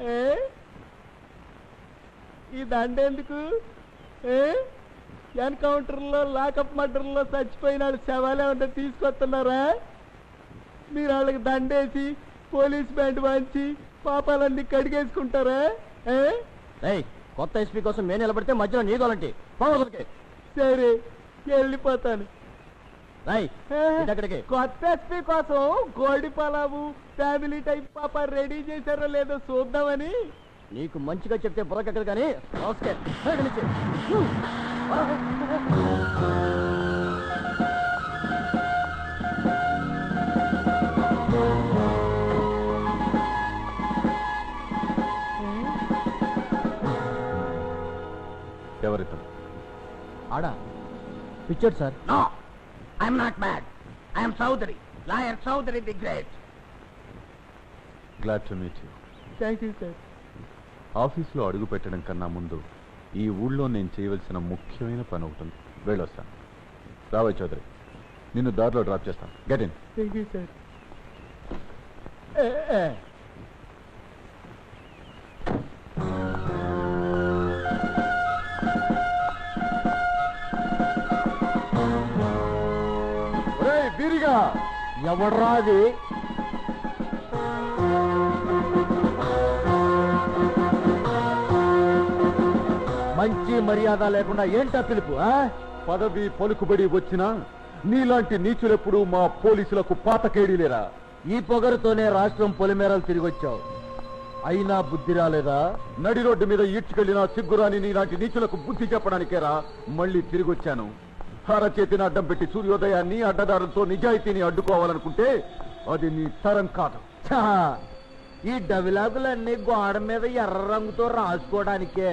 ఏ? ఈ దండ ఎందుకు? ఏ? ఎన్కౌంటర్లో లాకప్ మర్డర్లో చచ్చిపోయిన వాళ్ళ శవాలే ఉంటే తీసుకొస్తున్నారా? మీరు వాళ్ళకి దండేసి పోలీస్ బ్యాండ్ వాంచి పాపాలన్నీ కడిగేసుకుంటారా? కొత్త ఎస్పీ కోసం మేము నిలబడితే మధ్యలో నీ గోలంటి. పోవదలకి సరే వెళ్ళిపోతాను. కొత్త ఎస్పీ కోసం పలావు ఫ్యామిలీ టైప్ పాప రెడీ చేశారో లేదో చూద్దామని. నీకు మంచిగా చెప్తే బుర్రకెక్కదు కానీ. ఎవరితను? ఆడా పిచ్చాడు sir. Not mad. I am Chowdhury, lawyer Chowdhury the Great. Glad to meet you thank you sir ఆఫీస్లో అడుగు పెట్టడం కన్నా ముందు ఈ ఊళ్ళో నేను చేయవలసిన ముఖ్యమైన పని ఒకటి ఉంది. వెళ్ళొస్తాను. రావయ్య చౌదరి నిన్ను దారిలో డ్రాప్ చేస్తాను. Get in thank you sir ఎవడ్రా అది మంచి మర్యాద లేకుండా ఏంటా పిలుపు? పదవి పలుకుబడి వచ్చినా నీలాంటి నీచులెప్పుడు మా పోలీసులకు పాతకేడీలేరా ఈ పొగరుతోనే రాష్ట్రం పొలిమేరలు తిరిగి వచ్చావు అయినా బుద్ధి రాలేదా? నడి రోడ్డు మీద ఈడ్చుకెళ్ళిన సిగ్గురాని నీలాంటి నీచులకు బుద్ధి చెప్పడానికేరా మళ్ళీ తిరిగొచ్చాను. చేతిని అడ్డం పెట్టి సూర్యోదయాన్ని అడ్డదారులతో నిజాయితీని అడ్డుకోవాలనుకుంటే అది నీ తరం కాదు! ఈ డవిలాగులన్నీ గోడ మీద ఎర్ర రంగుతో రాసుకోవడానికే.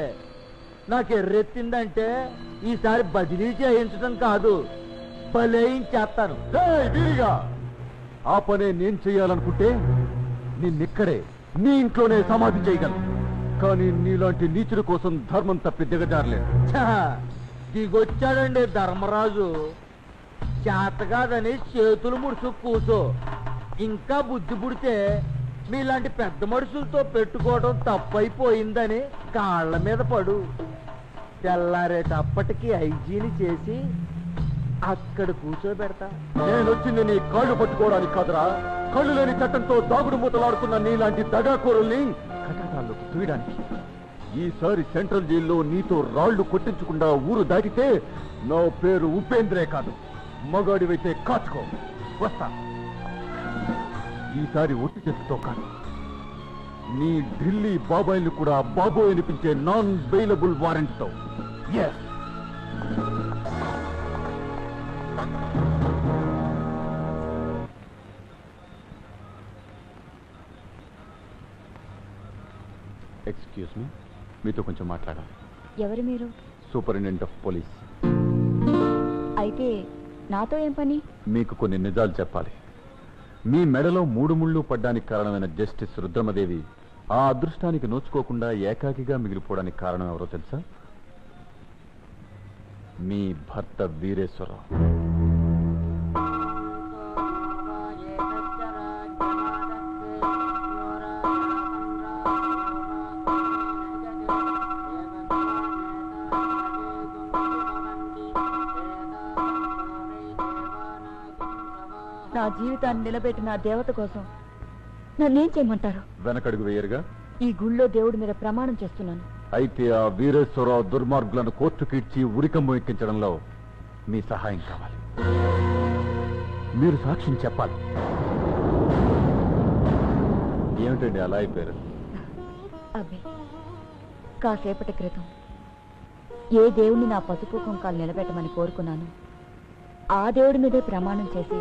నాకు ఎర్రెత్తిందంటే ఈసారి బదిలీ చేయించడం కాదు వీరిగా ఆ పనే నేను చేయాలనుకుంటే నిన్నిక్కడే నీ ఇంట్లోనే సమాధి చేయగలను. కానీ నీలాంటి నీచుల కోసం ధర్మం తప్పి దిగజారలేదు! దిగొచ్చాడండి ధర్మరాజు. చేత కాదని చేతులు ముడుచు కూసో. ఇంకా బుద్ధి పుడితే మీలాంటి పెద్ద మనుషులతో పెట్టుకోవడం తప్పైపోయిందని కాళ్ళ మీద పడు. తెల్లారేటప్పటికి ఐజీని చేసి అక్కడ కూర్చోబెడతా. నేను వచ్చింది నీ కాళ్ళు పట్టుకోవడానికి కాదురా. కళ్ళు లేని చట్టంతో దాగుడు మూతలాడుతున్న నీలాంటి దగాకూరుల్ని కటకాల్లోకి తూయడానికి. ఈసారి సెంట్రల్ జైల్లో నీతో రాళ్ళు కొట్టించకుండా ఊరు దాటితే నా పేరు ఉపేంద్రే కాదు. మగాడివైతే కాచుకో. వస్తా. ఈసారి ఒట్టి చేతితో కాదు. నీ ఢిల్లీ బాబాయిని కూడా బాబోయ్ అనిపించే నాన్ బెయిలబుల్ వారెంట్తో ఎస్ ఎక్స్క్యూజ్ మీ మీతో కొంచెం మాట్లాడాలి. ఎవరు మీరు? సూపరింటెండెంట్ ఆఫ్ పోలీస్ అయితే నాతో ఏం పని? మీకు కొన్ని నిజాలు చెప్పాలి. మీ మెడలో మూడు ముళ్ళు పడ్డానికి కారణమైన జస్టిస్ రుద్రమదేవి ఆ అదృష్టానికి నోచుకోకుండా ఏకాకిగా మిగిలిపోవడానికి కారణం ఎవరో తెలుసా? మీ భర్త వీరేశ్వరరావు. జీవితాన్ని నిలబెట్టిన ఆ దేవత కోసం నన్నేం చేయమంటారు? వెనకడుగు వేయరుగా. ఈ గుళ్ళో దేవుడి మీద ప్రమాణం చేస్తున్నాను. అయితే ఆ వీరేశ్వరరావు దుర్మార్గులను కోర్టుకిడ్చి ఉరికమ్ము ఎక్కించడంలో మీ సహాయం కావాలి. మీరు సాక్షిని చెప్పాలి. ఏమిటండి అలా అయిపోయారు? అబ్బే కాసేపటి క్రితం ఏ దేవుణ్ణి నా పసుపు కుంకాలు నిలబెట్టమని కోరుకున్నాను ఆ దేవుడి మీదే ప్రమాణం చేసి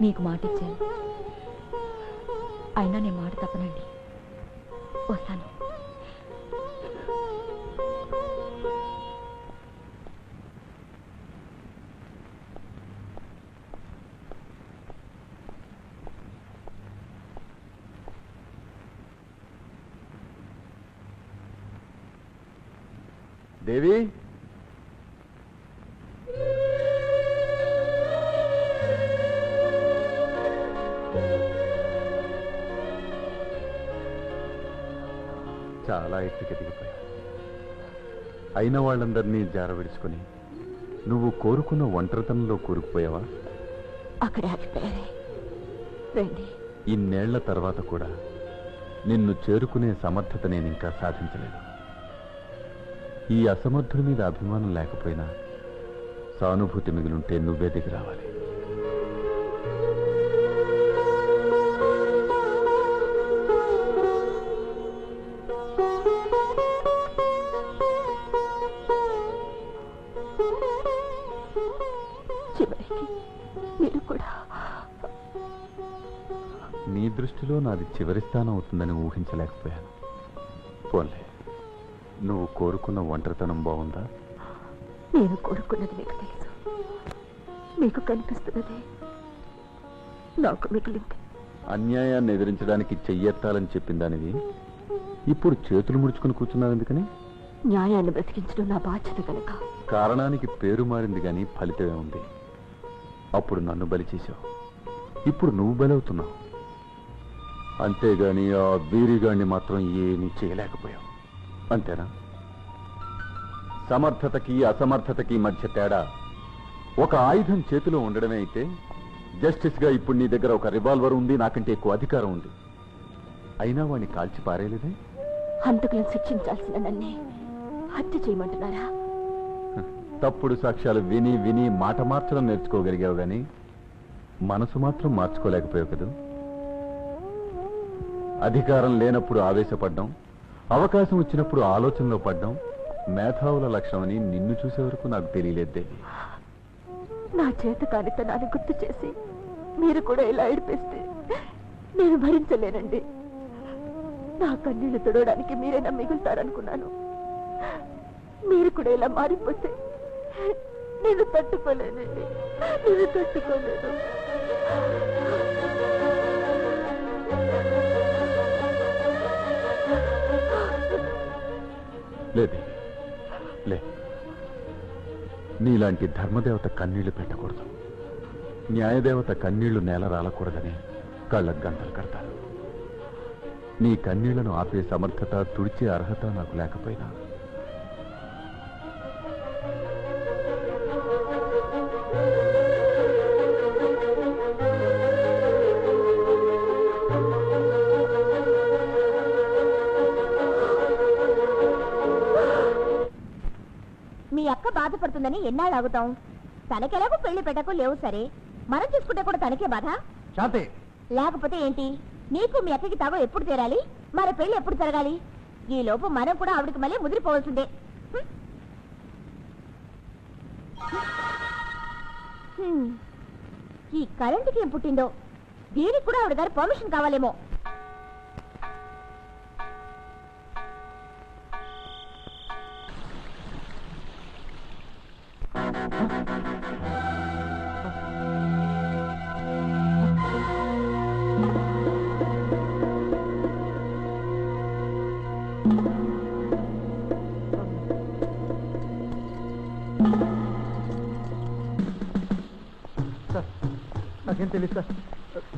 మీకు మాటిచ్చాను. అయినా నేను మాట తప్పనండి. వస్తాను. దేవి? చాలా ఎత్తుకి దిగిపోయావు అయిన వాళ్ళందరినీ జారవిడుచుకొని నువ్వు కోరుకున్న ఒంటరితనంలో కూరుకుపోయావా? అక్కడే ఇన్నేళ్ళ తర్వాత కూడా నిన్ను చేరుకునే సమర్థత నేను ఇంకా సాధించలేదు. ఈ అసమర్థుడి మీద అభిమానం లేకపోయినా సానుభూతి మిగిలుంటే నువ్వే దిగి రావాలి. చివరికి మీరు కూడా నీ దృష్టిలో నాది చివరి స్థానం అవుతుందని ఊహించలేకపోయాను. పోన్లే నువ్వు కోరుకున్న ఒంటరితనం బాగుందా? నేను కోరుకున్నది మీకు తెలుసు. మీకు కనిపిస్తున్నది నాకు మిగిలింది. అన్యాయాన్ని ఎదిరించడానికి చెయ్యెత్తాలని చెప్పిన దానివి ఇప్పుడు చేతులు ముడుచుకుని కూర్చున్నావు ఎందుకని? న్యాయాన్ని బ్రతికించడం నా బాధ్యత కనుక. కారణానికి పేరు మారింది కానీ ఫలితమే ఉంది. అప్పుడు నన్ను బలి చేశావు. ఇప్పుడు నువ్వు బలవుతున్నావు. అంతేగాని ఆ వీరిగాడిని మాత్రం ఏమీ చేయలేకపోయావు. అంతేనా? సమర్థతకి అసమర్థతకి మధ్య తేడా ఒక ఆయుధం చేతిలో ఉండడమే అయితే జస్టిస్గా ఇప్పుడు నీ దగ్గర ఒక రివాల్వర్ ఉంది నాకంటే ఎక్కువ అధికారం ఉంది. అయినా వాడిని కాల్చి పారేయలేదే? హంతకులను శిక్షించాల్సిన నన్నే హత్య చేయమంటున్నారా? తప్పుడు సాక్ష్యాలు విని విని మాట మార్చడం నేర్చుకోగలిగావు గాని మనసు మాత్రం మార్చుకోలేకపోయావు కదా? అధికారం లేనప్పుడు ఆవేశపడ్డం అవకాశం వచ్చినప్పుడు ఆలోచనలో పడ్డం మేధావుల లక్షణమని నిన్ను చూసే వరకు నాకు తెలియలేదు. నా చేత కానితనాన్ని గుర్తు చేసి మీరు కూడా ఇలా ఏడిపిస్తే నేను భరించలేనండి. నా కన్నీళ్ళు తుడవడానికి మీరైనా మిగులుతారనుకున్నాను. మీరు కూడా ఇలా మారిపోతే నేను తట్టుకోలేనండి. నేను తట్టుకోలేను లేదే లే. నీలాంటి ధర్మదేవత కన్నీళ్ళు పెట్టకూడదు. న్యాయదేవత కన్నీళ్ళు నేల రాలకూడదని కళ్ళకు గంటలు కడతారు. నీ కన్నీళ్ళను ఆపే సమర్థత తుడిచే అర్హత నాకు లేకపోయినా. మీ అక్క బాధపడుతుందని ఎన్నాళ్ళు ఆగుతాం? తనకెలాగో పెళ్ళి పెట్టకు లేవు సరే. మనం చూసుకుంటే కూడా తనకే బాధ. శాంతి. లేకపోతే ఏంటి? నీకు మీ అక్కకి తాగో ఎప్పుడు తీరాలి? మరి పెళ్ళి ఎప్పుడు జరగాలి? ఈ లోపు మనం కూడా ఆవిడకి మళ్ళీ ముదిరిపోవాల్సిందే. ఈ కరెంటుకి ఏం పుట్టిందో? దీనికి కూడా ఆవిడ గారి పర్మిషన్ కావాలేమో. సార్ నాకేం తెలియదు సార్.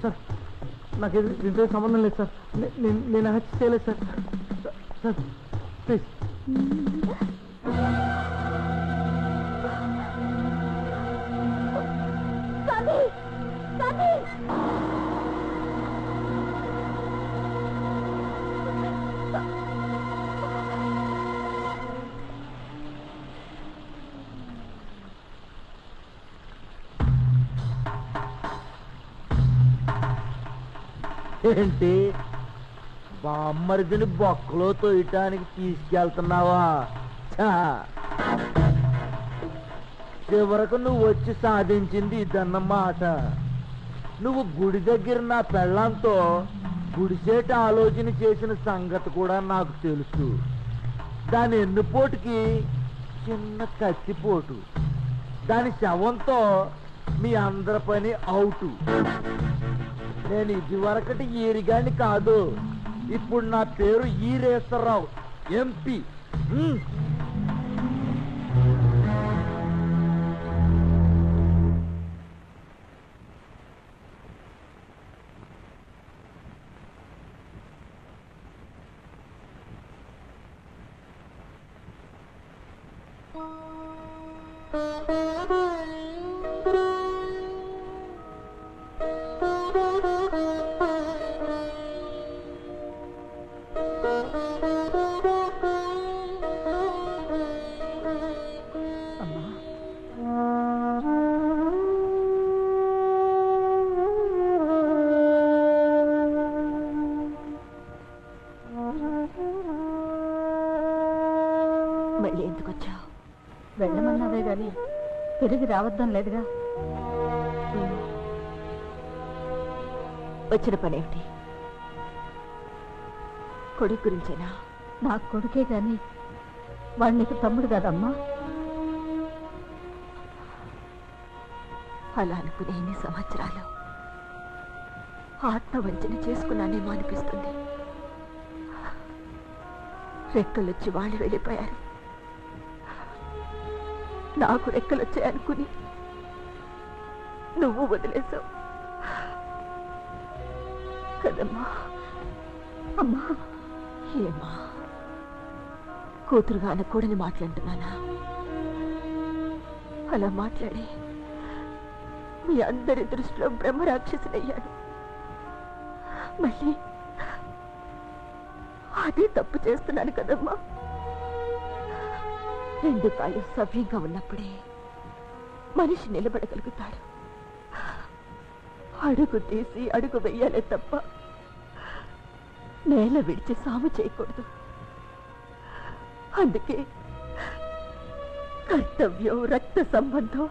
సార్ నాకు దీంతో సంబంధం లేదు సార్. నేను నేను హత్య చేయలేదు సార్ సార్ ఏంటి? బామ్మరిదిని బొక్కలో తోయటానికి తీసుకెళ్తున్నావా? చివరకు నువ్వు వచ్చి సాధించింది ఇదన్నమాట నువ్వు గుడి దగ్గర నా పెళ్ళంతో గుడిసేట ఆలోచన చేసిన సంగతి కూడా నాకు తెలుసు. దాని ఎన్నుపోటుకి చిన్న కత్తిపోటు. దాని శవంతో మీ అందరి పని అవుటు. నేను ఇది వరకటి ఈరిగాని కాదు ఇప్పుడు నా పేరు ఈరేశ్వరరావు ఎంపీ గాని తిరిగి రావద్దని లేదుగా. వచ్చిన పనేమిటి కొడుకు గురించేనా? నా కొడుకే గాని వాడు నీకు తమ్ముడు కదమ్మా. అలా అనుకునే ఇన్ని సంవత్సరాలు? ఆత్మవంచన చేసుకున్నానేమో అనిపిస్తుంది. రెక్కలొచ్చి వాళ్ళు వెళ్ళిపోయారు. నాకు రెక్కలొచ్చాయనుకుని నువ్వు వదిలేసావు. కదమ్మా. అమ్మా. ఏమా కూతురుగా అనకూడని మాట్లాడుతున్నానా అలా మాట్లాడి మీ అందరి దృష్టిలో బ్రహ్మరాక్షసునయ్యాను మళ్ళీ అదే తప్పు చేస్తున్నాను కదమ్మా. రెండు కాళ్ళు సవ్యంగా ఉన్నప్పుడే మనిషి నిలబడగలుగుతాడు. అడుగు తీసి అడుగు వెయ్యాలే తప్ప నేల విడిచి సాము చేయకూడదు. అందుకే కర్తవ్యం రక్త సంబంధం